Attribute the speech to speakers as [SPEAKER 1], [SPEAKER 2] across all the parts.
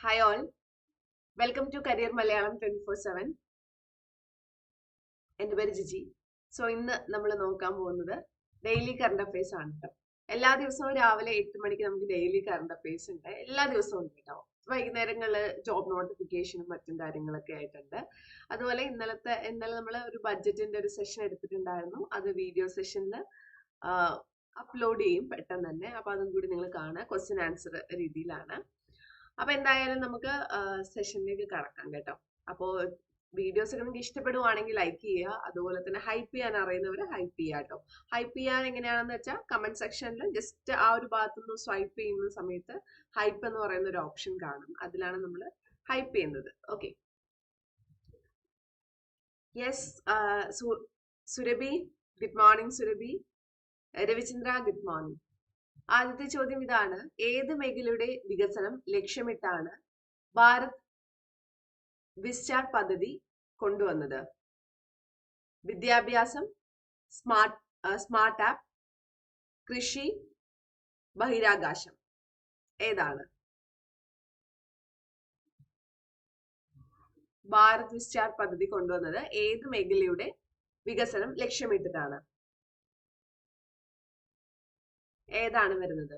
[SPEAKER 1] Hi all welcome to career Malayalam twenty four seven എന്റെ പേര് Jiji. So ഇന്ന് നമ്മൾ നോക്കാൻ പോകുന്നത് ഡെയിലി കറണ്ട് അഫയേഴ്സ് ആണ് കേട്ടോ എല്ലാ ദിവസവും രാവിലെ എട്ട് മണിക്ക് നമുക്ക് ഡെയിലി കറണ്ട് അഫയേഴ്സ് ഉണ്ട്. എല്ലാ ദിവസവും ഉണ്ട് കേട്ടോ വൈകുന്നേരങ്ങളിൽ ജോബ് നോട്ടിഫിക്കേഷനും മറ്റും കാര്യങ്ങളൊക്കെ ആയിട്ടുണ്ട്. അതുപോലെ ഇന്നലത്തെ ഇന്നലെ നമ്മൾ ഒരു ബഡ്ജറ്റിന്റെ ഒരു സെഷൻ എടുത്തിട്ടുണ്ടായിരുന്നു. അത് വീഡിയോ സെഷനിൽ അപ്ലോഡ് ചെയ്യും പെട്ടെന്ന് തന്നെ. അപ്പോൾ അതും കൂടി നിങ്ങൾ കാണുക. ക്വസ്റ്റ്യൻ ആൻസർ രീതിയിലാണ്. അപ്പൊ എന്തായാലും നമുക്ക് സെഷനിലേക്ക് കടക്കാം കേട്ടോ. അപ്പോൾ വീഡിയോസ് നിങ്ങൾക്ക് ഇഷ്ടപ്പെടുവാണെങ്കിൽ ലൈക്ക് ചെയ്യുക. അതുപോലെ തന്നെ ഹൈപ്പ് ചെയ്യാൻ അറിയുന്നവർ ഹൈപ്പ് ചെയ്യുക കേട്ടോ. ഹൈപ്പ് ചെയ്യാൻ എങ്ങനെയാണെന്ന് വെച്ചാൽ കമന്റ് സെക്ഷനിൽ ജസ്റ്റ് ആ ഒരു ഭാഗത്തു നിന്ന് സ്വൈപ്പ് ചെയ്യുന്ന സമയത്ത് ഹൈപ്പ് എന്ന് പറയുന്ന ഒരു ഓപ്ഷൻ കാണും. അതിലാണ് നമ്മൾ ഹൈപ്പ് ചെയ്യുന്നത്. Okay yes Surabhi good morning Surabhi. Ravichandra good morning ആദ്യത്തെ ചോദ്യം ഇതാണ്. ഏത് മേഖലയുടെ വികസനം ലക്ഷ്യമിട്ടാണ് ഭാരത് വിസ്റ്റാർ പദ്ധതി കൊണ്ടുവന്നത്? വിദ്യാഭ്യാസം സ്മാർട്ട് സ്മാർട്ട് ആപ്പ് കൃഷി ബഹിരാകാശം. ഏതാണ്? ഭാരത് വിസ്റ്റാർ പദ്ധതി കൊണ്ടുവന്നത് ഏത് മേഖലയുടെ വികസനം ലക്ഷ്യമിട്ടിട്ടാണ്? ഏതാണ് വരുന്നത്?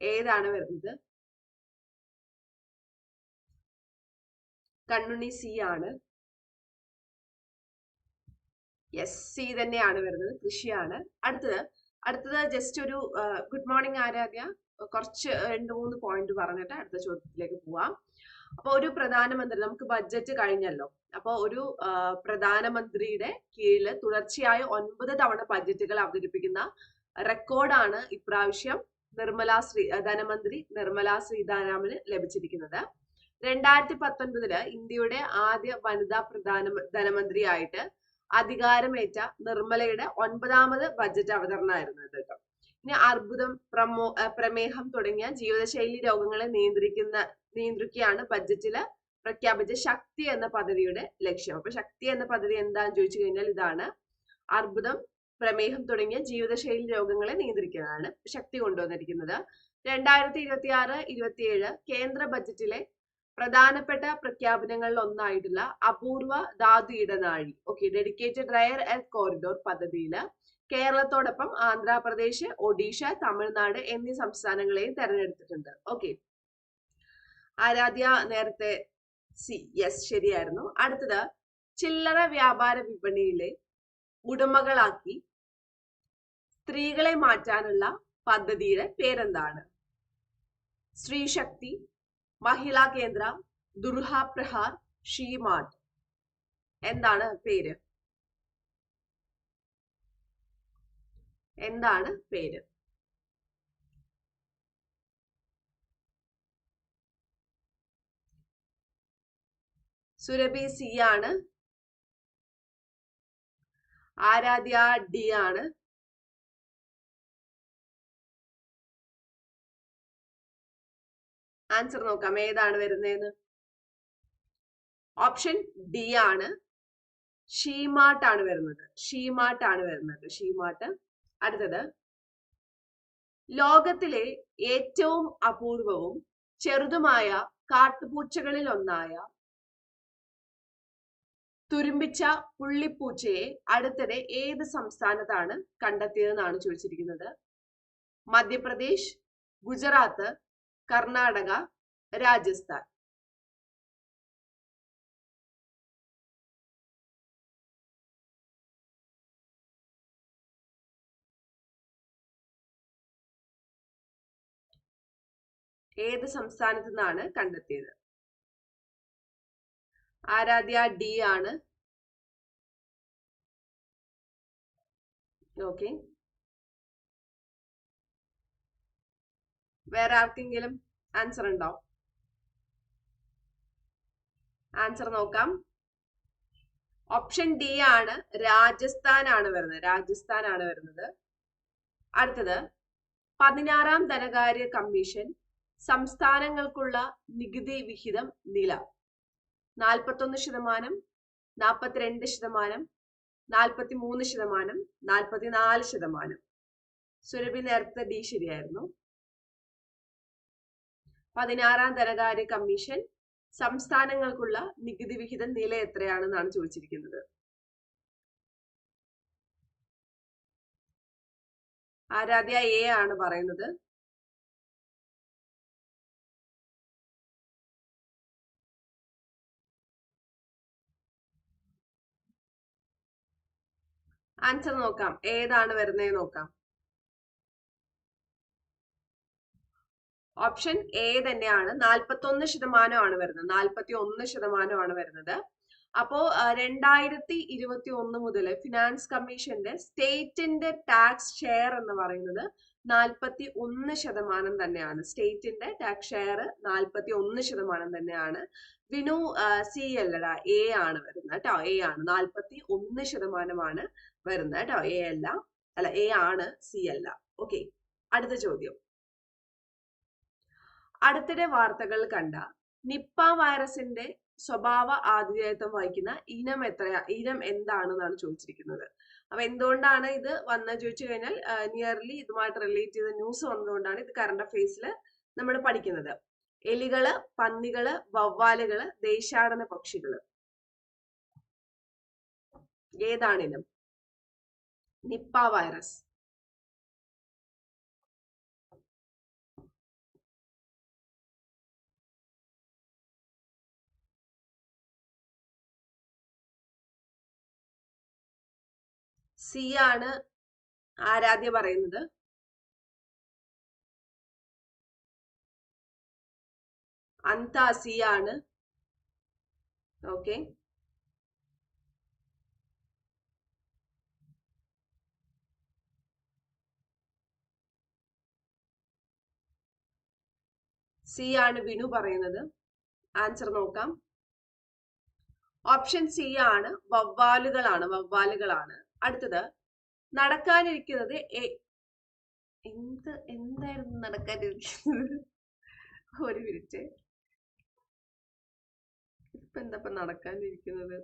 [SPEAKER 1] ഏതാണ് വരുന്നത്? കണ്ണുണ്ണി സി ആണ്. യെസ് സി തന്നെയാണ് വരുന്നത്. കൃഷിയാണ്. അടുത്തത് അടുത്തത് ജസ്റ്റ് ഒരു ഗുഡ് മോർണിംഗ് ആരാധ്യ. കുറച്ച് രണ്ട് മൂന്ന് പോയിന്റ് പറഞ്ഞിട്ട് അടുത്ത ചോദ്യത്തിലേക്ക് പോവാം. അപ്പൊ ഒരു പ്രധാനമന്ത്രി നമുക്ക് ബഡ്ജറ്റ് കഴിഞ്ഞല്ലോ. അപ്പൊ ഒരു പ്രധാനമന്ത്രിയുടെ കീഴിൽ തുടർച്ചയായ ഒൻപത് തവണ ബഡ്ജറ്റുകൾ അവതരിപ്പിക്കുന്ന റെക്കോർഡാണ് ഇപ്രാവശ്യം നിർമ്മല ശ്രീ ധനമന്ത്രി നിർമ്മല സീതാരാമന് ലഭിച്ചിരിക്കുന്നത്. രണ്ടായിരത്തി പത്തൊൻപതിൽ ഇന്ത്യയുടെ ആദ്യ വനിതാ പ്രധാന ധനമന്ത്രിയായിട്ട് അധികാരമേറ്റ നിർമ്മലയുടെ ഒൻപതാമത് ബജറ്റ് അവതരണമായിരുന്നു ഇത് കേട്ടോ. ഇനി അർബുദം പ്രമോ പ്രമേഹം തുടങ്ങിയ ജീവിതശൈലി രോഗങ്ങളെ നിയന്ത്രിക്കുന്ന നിയന്ത്രിക്കുകയാണ് ബജറ്റിൽ പ്രഖ്യാപിച്ച ശക്തി എന്ന പദ്ധതിയുടെ ലക്ഷ്യം. അപ്പൊ ശക്തി എന്ന പദ്ധതി എന്താന്ന് ചോദിച്ചു കഴിഞ്ഞാൽ ഇതാണ്. അർബുദം പ്രമേഹം തുടങ്ങിയ ജീവിതശൈലി രോഗങ്ങളെ നിയന്ത്രിക്കുന്നതാണ് ശക്തി കൊണ്ടുവന്നിരിക്കുന്നത്. രണ്ടായിരത്തി ഇരുപത്തി ആറ് ഇരുപത്തിയേഴ് കേന്ദ്ര ബജറ്റിലെ പ്രധാനപ്പെട്ട പ്രഖ്യാപനങ്ങളിൽ ഒന്നായിട്ടുള്ള അപൂർവ ധാതു ഇടനാഴി okay dedicated rare earth corridor പദ്ധതിയിൽ കേരളത്തോടൊപ്പം ആന്ധ്രാപ്രദേശ് ഒഡീഷ തമിഴ്നാട് എന്നീ സംസ്ഥാനങ്ങളെയും തെരഞ്ഞെടുത്തിട്ടുണ്ട്. ഓക്കെ ആരാധ്യ നേരത്തെ സി യെസ് ശരിയായിരുന്നു. അടുത്തത് ചില്ലറ വ്യാപാര വിപണിയിലെ ഉടമകളാക്കി സ്ത്രീകളെ മാറ്റാനുള്ള പദ്ധതിയുടെ പേരെന്താണ്? സ്ത്രീശക്തി മഹിളാ കേന്ദ്ര ദുർഹ പ്രഹാർ ഷീമാർട്ട് എന്താണ് പേര്? എന്താണ് പേര്? സുരഭി സി ആണ്. ആരാധ്യ ഡി ആണ്. ആൻസർ നോക്കാം. ഏതാണ് വരുന്നതെന്ന് ഓപ്ഷൻ ഡി ആണ്. ഷീമാർട്ട് ആണ് വരുന്നത്. ഷീമാർട്ട് ആണ് വരുന്നത്. ഷീമാട്ട് അടുത്തത്. ലോകത്തിലെ ഏറ്റവും അപൂർവവും ചെറുതുമായ കാട്ടുപൂച്ചകളിൽ ഒന്നായ തുരുമ്പിച്ച പുള്ളിപ്പൂച്ചയെ അടുത്തിടെ ഏത് സംസ്ഥാനത്താണ് കണ്ടെത്തിയതെന്നാണ് ചോദിച്ചിരിക്കുന്നത്? മധ്യപ്രദേശ് ഗുജറാത്ത് കർണാടക രാജസ്ഥാൻ. ഏത് സംസ്ഥാനത്തു നിന്നാണ് കണ്ടെത്തിയത്? ആരാധ്യ ഡി ആണ്. ഓക്കെ. വേറെ ആർക്കെങ്കിലും ആൻസർ ഉണ്ടോ? ആൻസർ നോക്കാം. ഓപ്ഷൻ ഡി ആണ് രാജസ്ഥാൻ ആണ് വരുന്നത്. രാജസ്ഥാൻ ആണ് വരുന്നത്. അടുത്തത് പതിനാറാം ധനകാര്യ കമ്മീഷൻ സംസ്ഥാനങ്ങൾക്കുള്ള നികുതി വിഹിതം നില. നാൽപ്പത്തൊന്ന് ശതമാനം നാൽപ്പത്തിരണ്ട് ശതമാനം നാൽപ്പത്തി മൂന്ന് ശതമാനം നാൽപ്പത്തിനാല് ശതമാനം. സുരഭി നേരത്തെ ഡി ശരിയായിരുന്നു. പതിനാറാം ധനകാര്യ കമ്മീഷൻ സംസ്ഥാനങ്ങൾക്കുള്ള നികുതി വിഹിതം നില എത്രയാണെന്നാണ് ചോദിച്ചിരിക്കുന്നത്. ആരാധ്യ എ ആണ് പറയുന്നത്. ആൻസർ നോക്കാം. ഏതാണ് വരുന്നത് നോക്കാം. ഓപ്ഷൻ എ തന്നെയാണ്. നാൽപ്പത്തി ഒന്ന് ശതമാനമാണ് വരുന്നത്. നാൽപ്പത്തി ഒന്ന് ശതമാനമാണ് വരുന്നത്. അപ്പോ രണ്ടായിരത്തി ഇരുപത്തി ഒന്ന് മുതൽ ഫിനാൻസ് കമ്മീഷന്റെ സ്റ്റേറ്റിന്റെ ടാക്സ് ഷെയർ എന്ന് പറയുന്നത് നാൽപ്പത്തി ഒന്ന് ശതമാനം തന്നെയാണ്. സ്റ്റേറ്റിന്റെ ടാക്സ് ഷെയർ നാൽപ്പത്തി ഒന്ന് ശതമാനം തന്നെയാണ്. വിനു സി അല്ലട എ ആണ് വരുന്നത് കേട്ടോ. എ ആണ്. നാൽപ്പത്തി ഒന്ന് ശതമാനമാണ് വരുന്നത് കേട്ടോ. എ അല്ല. അല്ല എ ആണ് സി അല്ല ഓക്കെ അടുത്ത ചോദ്യം. അടുത്തിടെ വാർത്തകൾ കണ്ട നിപ്പ വൈറസിന്റെ സ്വഭാവ ആതിഥേയത്വം വഹിക്കുന്ന ഇനം എത്ര ഇനം എന്താണെന്നാണ് ചോദിച്ചിരിക്കുന്നത്. അപ്പൊ എന്തുകൊണ്ടാണ് ഇത് വന്ന ചോദിച്ചു കഴിഞ്ഞാൽ നിയർലി ഇതുമായിട്ട് റിലേറ്റ് ചെയ്ത ന്യൂസ് വന്നതുകൊണ്ടാണ് ഇത് കറണ്ട് അഫെയർസിൽ നമ്മൾ പഠിക്കുന്നത്. എലികൾ പന്നികൾ വവ്വാലുകൾ ദേശാടന പക്ഷികൾ. ഏതാണിനം നിപ്പ വൈറസ്. സി ആണ് ആരാധ്യ പറയുന്നത്. അന്ത സി ആണ്. ഓക്കെ സി ആണ് വിനു പറയുന്നത്. ആൻസർ നോക്കാം. ഓപ്ഷൻ സി ആണ്. വവ്വാലുകളാണ്. വവ്വാലുകളാണ്. അടുത്തത് നടക്കാനിരിക്കുന്നത് എന്ത് എന്തായിരുന്നു നടക്കാനിരിക്കുന്നത്? ഒരു മിനിറ്റ്. ഇപ്പൊ എന്താ നടക്കാനിരിക്കുന്നത്?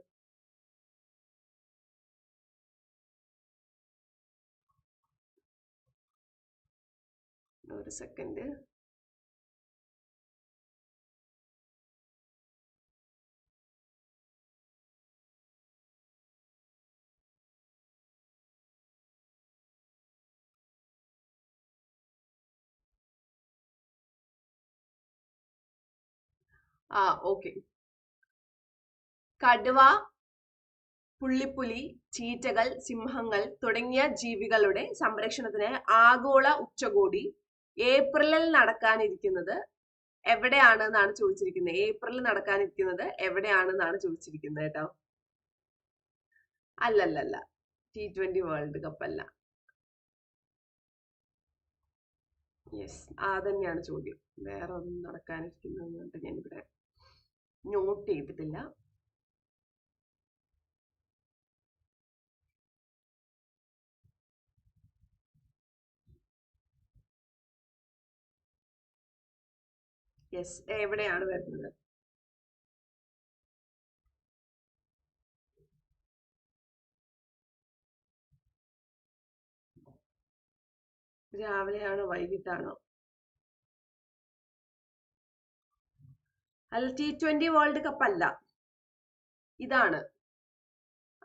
[SPEAKER 1] ഒരു സെക്കൻഡ്. ആ ഓക്കെ. കടുവ പുള്ളിപ്പുലി ചീറ്റകൾ സിംഹങ്ങൾ തുടങ്ങിയ ജീവികളുടെ സംരക്ഷണത്തിന് ആഗോള ഉച്ചകോടി ഏപ്രിലിൽ നടക്കാനിരിക്കുന്നത് എവിടെയാണെന്നാണ് ചോദിച്ചിരിക്കുന്നത്? ഏപ്രിലിൽ നടക്കാനിരിക്കുന്നത് എവിടെയാണെന്നാണ് ചോദിച്ചിരിക്കുന്നത് കേട്ടോ? അല്ലല്ലല്ല. ടി ട്വന്റി വേൾഡ് കപ്പ് അല്ല. യെസ് ആ തന്നെയാണ് ചോദ്യം. വേറെ ഒന്നും നടക്കാനിരിക്കുന്നത് ഞാനിവിടെ നോട്ട് ചെയ്തിട്ടില്ല. യെസ് എവിടെയാണ് വരുന്നത്? രാവിലെയാണോ വൈകിട്ടാണോ? അല്ല ടി ട്വന്റി വേൾഡ് കപ്പ് അല്ല. ഇതാണ്.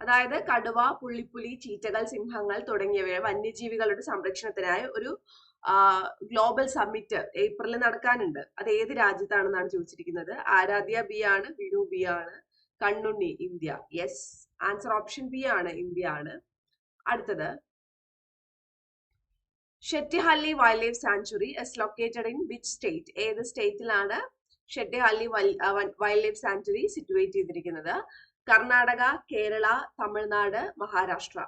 [SPEAKER 1] അതായത് കടുവ പുള്ളിപ്പുലി ചീറ്റകൾ സിംഹങ്ങൾ തുടങ്ങിയവയെ വന്യജീവികളുടെ സംരക്ഷണത്തിനായി ഒരു ഗ്ലോബൽ സമ്മിറ്റ് ഏപ്രിലിൽ നടക്കാനുണ്ട്. അത് ഏത് രാജ്യത്താണെന്നാണ് ചോദിച്ചിരിക്കുന്നത്? ആരാധ്യ ബി ആണ് വിനു ബി ആണ് Kannunni India. Yes answer option B ആണ് ഇന്ത്യ ആണ് അടുത്തത്. Shettihalli wildlife sanctuary is located in which state ഏത് സ്റ്റേറ്റിലാണ് Shettihalli wildlife sanctuary situate ചെയ്തിരിക്കുന്നത് കർണാടക കേരള തമിഴ്നാട് മഹാരാഷ്ട്ര.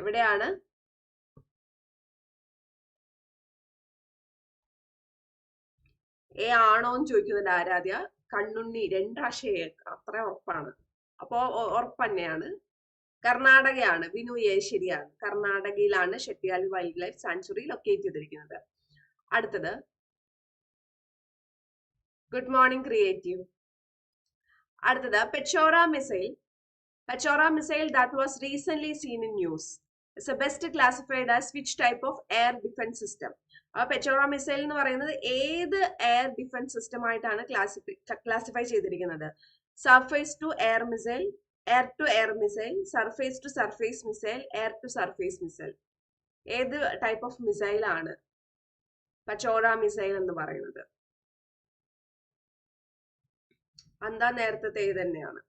[SPEAKER 1] എവിടെയാണ്? എ ആണോ എന്ന് ചോദിക്കുന്നുണ്ട് ആരാധ്യ കണ്ണുണ്ണി രണ്ടാശയ അത്ര ഉറപ്പാണ്. അപ്പോ ഉറപ്പ് തന്നെയാണ് കർണാടകയാണ്. വിനു എ ശരിയാണ്. കർണാടകയിലാണ് Shettihalli wildlife sanctuary locate ചെയ്തിരിക്കുന്നത്. അടുത്തത്. Good morning creative. അടുത്തത്. Pechora missile. Pechora missile that was recent seen in news. It's best classified as which type of air defence system. Pechora missile എന്ന് പറയുന്നത് ഏത് എയർ ഡിഫൻസ് സിസ്റ്റം ആയിട്ടാണ് classify classify ചെയ്തിരിക്കുന്നത്? Surface to air missile air to air missile surface to surface missile air to surface missile ഏത് type of missile ആണ് Pechora missile എന്ന് പറയുന്നത്? അന്താ നേരത്തെ തന്നെയാണ്.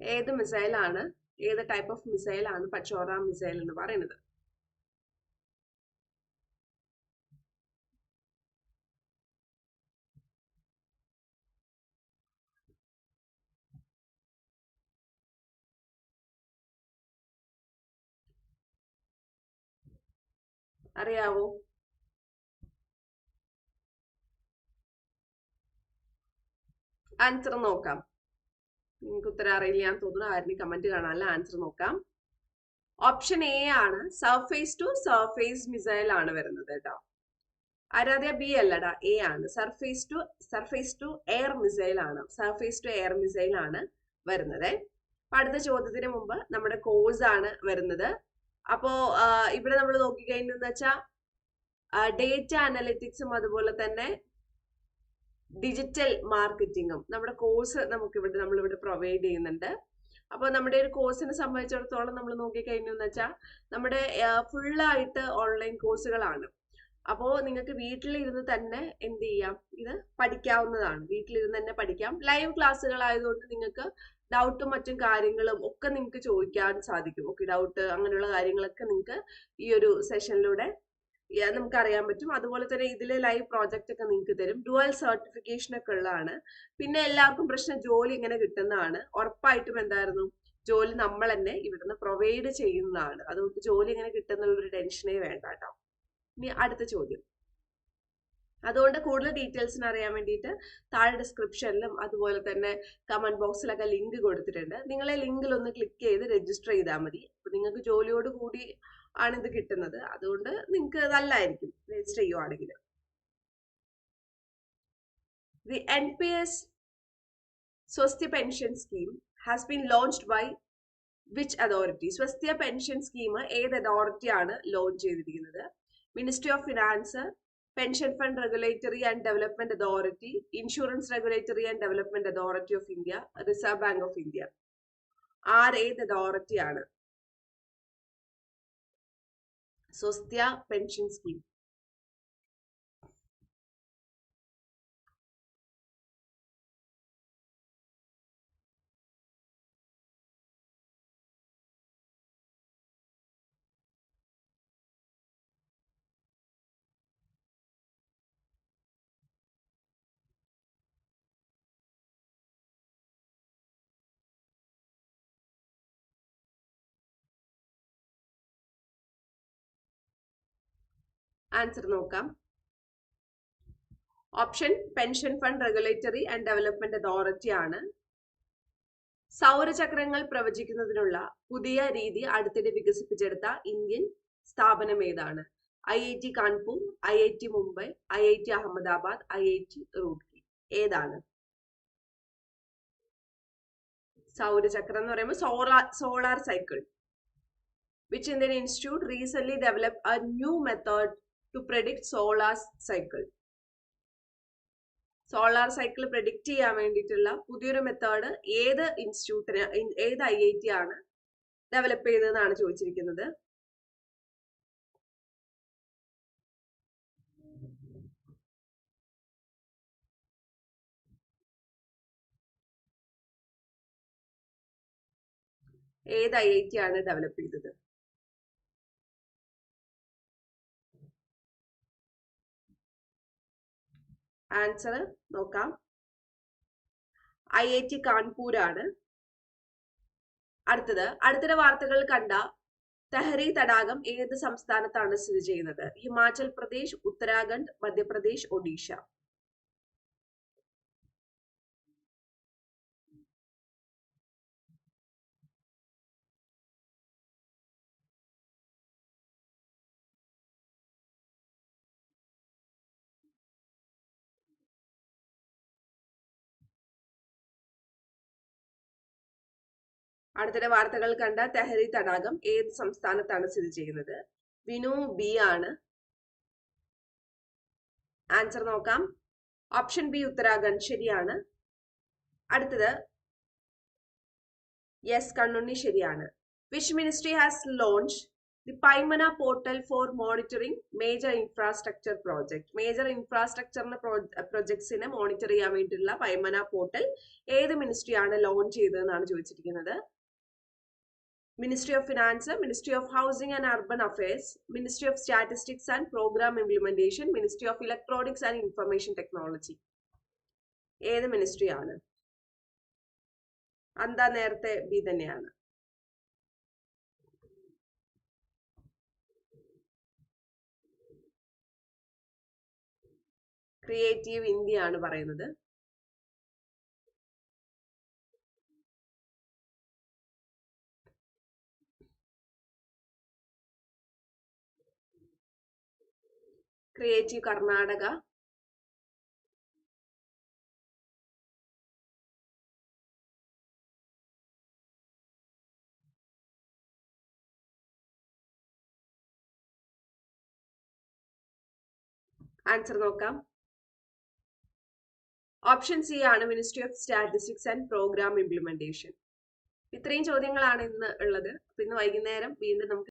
[SPEAKER 1] ഏത് മിസൈലാണ് ഏത് ടൈപ്പ് ഓഫ് മിസൈലാണ് പച്ചോറ മിസൈൽ എന്ന് പറയുന്നത്? അറിയാവോ? ആൻസർ നോക്കാം. നിങ്ങൾക്ക് ഉത്തരം അറിയില്ല ഞാൻ തോന്നുന്നു. ആരും കമന്റ് കാണാനല്ല ആൻസർ നോക്കാം. ഓപ്ഷൻ എ ആണ്. സർഫേസ് ടു സർഫേസ് മിസൈൽ ആണ് വരുന്നത് കേട്ടോ. ആരാധ്യ ബി അല്ലടാ എ ആണ്. Surface to surface to air missile ആണ്. സർഫേസ് ടു എയർ മിസൈൽ ആണ് വരുന്നത്. അടുത്ത ചോദ്യത്തിന് മുമ്പ് നമ്മുടെ കോഴ്സ് ആണ് വരുന്നത്. അപ്പോ ഇവിടെ നമ്മൾ നോക്കിക്കഴിഞ്ഞെന്ന് വെച്ചാൽ ഡേറ്റ അനലിറ്റിക്സും അതുപോലെ തന്നെ ഡിജിറ്റൽ മാർക്കറ്റിങ്ങും നമ്മുടെ കോഴ്സ് നമുക്ക് ഇവിടെ നമ്മൾ ഇവിടെ പ്രൊവൈഡ് ചെയ്യുന്നുണ്ട്. അപ്പോൾ നമ്മുടെ ഒരു കോഴ്സിനെ സംബന്ധിച്ചിടത്തോളം നമ്മൾ നോക്കിക്കഴിഞ്ഞു എന്ന് വെച്ചാൽ നമ്മുടെ ഫുള്ളായിട്ട് ഓൺലൈൻ കോഴ്സുകളാണ് അപ്പോൾ നിങ്ങൾക്ക് വീട്ടിലിരുന്ന് തന്നെ എന്ത് ചെയ്യാം? ഇത് പഠിക്കാവുന്നതാണ്. വീട്ടിലിരുന്ന് തന്നെ പഠിക്കാം. ലൈവ് ക്ലാസ്സുകളായതുകൊണ്ട് നിങ്ങൾക്ക് ഡൗട്ടും മറ്റും കാര്യങ്ങളും ഒക്കെ നിങ്ങൾക്ക് ചോദിക്കാൻ സാധിക്കും. ഓക്കെ ഡൗട്ട് അങ്ങനെയുള്ള കാര്യങ്ങളൊക്കെ നിങ്ങൾക്ക് ഈ ഒരു സെഷനിലൂടെ നമുക്ക് അറിയാൻ പറ്റും. അതുപോലെ തന്നെ ഇതിലെ ലൈവ് പ്രോജക്റ്റ് ഒക്കെ നിങ്ങൾക്ക് തരും. ഡുവൽ സർട്ടിഫിക്കേഷൻ ഒക്കെ ഉള്ളതാണ്. പിന്നെ എല്ലാവർക്കും പ്രശ്നം ജോലി ഇങ്ങനെ കിട്ടുന്നതാണ്. ഉറപ്പായിട്ടും എന്തായിരുന്നു? ജോലി നമ്മൾ തന്നെ ഇവിടുന്ന് പ്രൊവൈഡ് ചെയ്യുന്നതാണ്. അതുകൊണ്ട് ജോലി ഇങ്ങനെ കിട്ടുന്നുള്ള ഒരു ടെൻഷനേ വേണ്ട കേട്ടോ ഇനി അടുത്ത ചോദ്യം. അതുകൊണ്ട് കൂടുതൽ ഡീറ്റെയിൽസിന് അറിയാൻ വേണ്ടിയിട്ട് താഴെ ഡിസ്ക്രിപ്ഷനിലും അതുപോലെ തന്നെ കമന്റ് ബോക്സിലൊക്കെ ലിങ്ക് കൊടുത്തിട്ടുണ്ട്. നിങ്ങളെ ലിങ്കിൽ ഒന്ന് ക്ലിക്ക് ചെയ്ത് രജിസ്റ്റർ ചെയ്താൽ മതി. അപ്പോൾ നിങ്ങൾക്ക് ജോലിയോട് കൂടി ആണ് ഇത് കിട്ടുന്നത്. അതുകൊണ്ട് നിങ്ങൾക്ക് നല്ലതായിരിക്കും. രജിസ്റ്റർ ചെയ്യുവാണെങ്കിൽ. The N P S Swasthi pension scheme has been launched by which authority Swasthya pension scheme ഏത് അതോറിറ്റിയാണ് ലോഞ്ച് ചെയ്തിരിക്കുന്നത്? Ministry of finance pension fund regulatory and development authority insurance regulatory and development authority of India reserve bank of India R ഏത് authority ആണ്. Swasthya pension scheme answer നോക്കാം. Option pension fund regulatory and development authority ആണ്. സൗരചക്രങ്ങൾ പ്രവചിക്കുന്നതിനുള്ള പുതിയ രീതി അടുത്തിടെ വികസിപ്പിച്ചെടുത്ത Indian സ്ഥാപനം ഏതാണ്? I I T Kanpur I I T Mumbai I I T Ahmedabad I I T Roorkee ഏതാണ്? സൗരചക്രം എന്ന് പറയുമ്പോൾ solar solar cycle. Which Indian institute recent develop a new method to predict solar cycle solar cycle predict ചെയ്യാൻ വേണ്ടിയിട്ടുള്ള പുതിയൊരു method ഏത് ഇൻസ്റ്റിറ്റ്യൂട്ടിന് ഏത് ഐ ഐ ടി ആണ് ഡെവലപ്പ് ചെയ്തതെന്നാണ് ചോദിച്ചിരിക്കുന്നത്. ഏത് ഐ ഐ ടി ആണ് ഡെവലപ്പ് ചെയ്തത്? ആൻസർ നോക്കാം. ഐ ഐ ടി കാൺപൂരാണ് അടുത്തത് അടുത്തിടെ വാർത്തകൾ കണ്ട തെഹരി തടാകം ഏത് സംസ്ഥാനത്താണ് സ്ഥിതി ചെയ്യുന്നത്? ഹിമാചൽ പ്രദേശ് ഉത്തരാഖണ്ഡ് മധ്യപ്രദേശ് ഒഡീഷ. അടുത്തിടെ വാർത്തകൾ കണ്ട തെഹരി തടാകം ഏത് സംസ്ഥാനത്താണ് സ്ഥിതി ചെയ്യുന്നത്? വിനു ബി ആണ്. ആൻസർ നോക്കാം. ഓപ്ഷൻ ബി ഉത്തരാഖണ്ഡ് ശരിയാണ്. അടുത്തത് യെസ് കണ്ണുണ്ണി ശരിയാണ്. Which ministry has launch the Paimana portal for monitoring major infrastructure project major ഇൻഫ്രാസ്ട്രക്ചറിന്റെ പ്രൊജക്ട്സിനെ മോണിറ്റർ ചെയ്യാൻ വേണ്ടിയിട്ടുള്ള പൈമന പോർട്ടൽ ഏത് മിനിസ്ട്രിയാണ് ലോഞ്ച് ചെയ്തതെന്നാണ് ചോദിച്ചിരിക്കുന്നത്? Ministry of Finance, Ministry of Housing and Urban Affairs, Ministry of Statistics and Program Implementation, Ministry of Electronics and Information Technology. ഏത് ministry ആണ് എന്താ നേരത്തെ ബി തന്നെയാണ് ക്രിയേറ്റീവ് ഇന്ത്യ ആണ് പറയുന്നത് ക്രിയേറ്റീവ് കർണാടക ആൻസർ നോക്കാം. ഓപ്ഷൻ സി ആണ് ministry of statistics and programme implementation ഇത്രയും ചോദ്യങ്ങളാണ് ഇന്ന് ഉള്ളത്. ഇന്ന് വൈകുന്നേരം വീണ്ടും നമുക്ക്